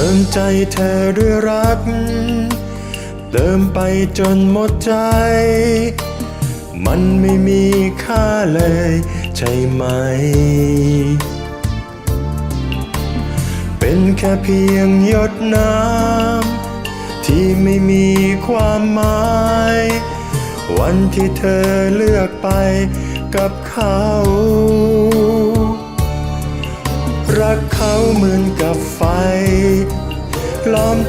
ติมใจเธอด้วยรัก เติมไปจนหมดใจ มันไม่มีค่าเลย ใช่ไหม เป็นแค่เพียงหยดน้ำที่ไม่มีความหมาย วันที่เธอเลือกไปกับเขา รักเขาเหมือนกับไฟล้อม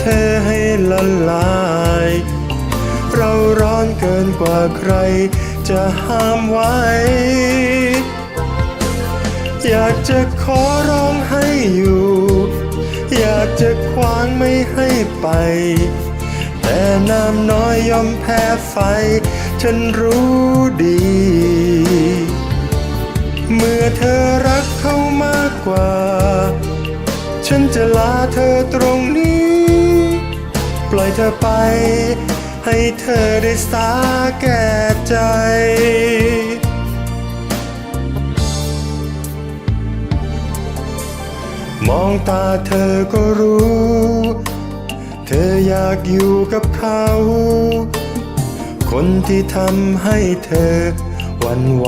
เธอให้ละลาย เราร้อนเกินกว่าใครจะห้ามไว้ อยากจะขอร้องให้อยู่ อยากจะขวางไม่ให้ไป แต่น้ำน้อยยอมแพ้ไฟ ฉันรู้ดี เมื่อเธอรักเขามากกว่า ฉันจะลาเธอตรงนี้ ปล่อยเธอไป ให้เธอได้สาแก่ใจ มองตาเธอก็รู้ เธออยากอยู่กับเขา คนที่ทำให้เธอวันไหว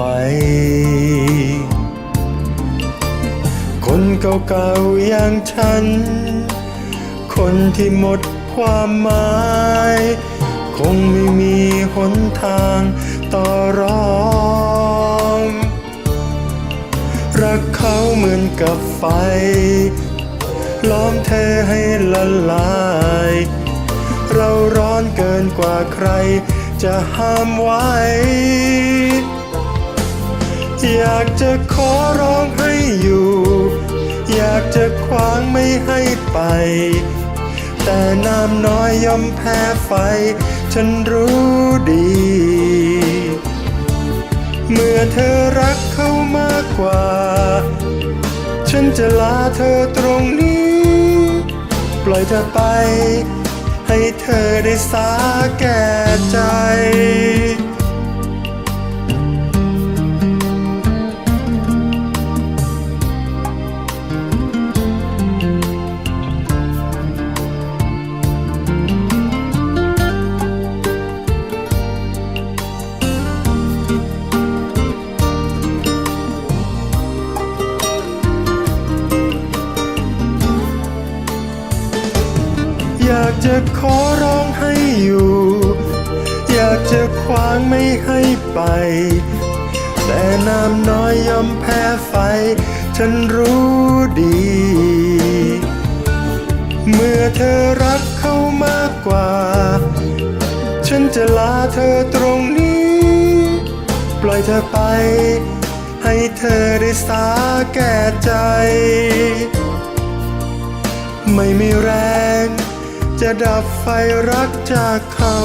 คนเก่าๆอย่างฉัน คนที่หมด ความหมาย คงไม่มีหนทางต่อรองรักเขาเหมือนกับไฟ ล้อมเธอให้ละลาย เราร้อนเกินกว่าใครจะห้ามไว้ อยากจะขอร้องให้อยู่ อยากจะขวางไม่ให้ไป แต่น้ำน้อยย่อมแพ้ไฟ ฉันรู้ดี เมื่อเธอรักเขามากกว่า ฉันจะลาเธอตรงนี้ ปล่อยเธอไป ให้เธอได้สาแก่ใจ อยากจะขอร้องให้อยู่ อยากจะขวางไม่ให้ไป แต่น้ำน้อยยอมแพ้ไฟ ฉันรู้ดี เมื่อเธอรักเขามากกว่า ฉันจะลาเธอตรงนี้ ปล่อยเธอไป ให้เธอได้สาแก่ใจ ไม่มีแรง จะดับไฟรักจากเขา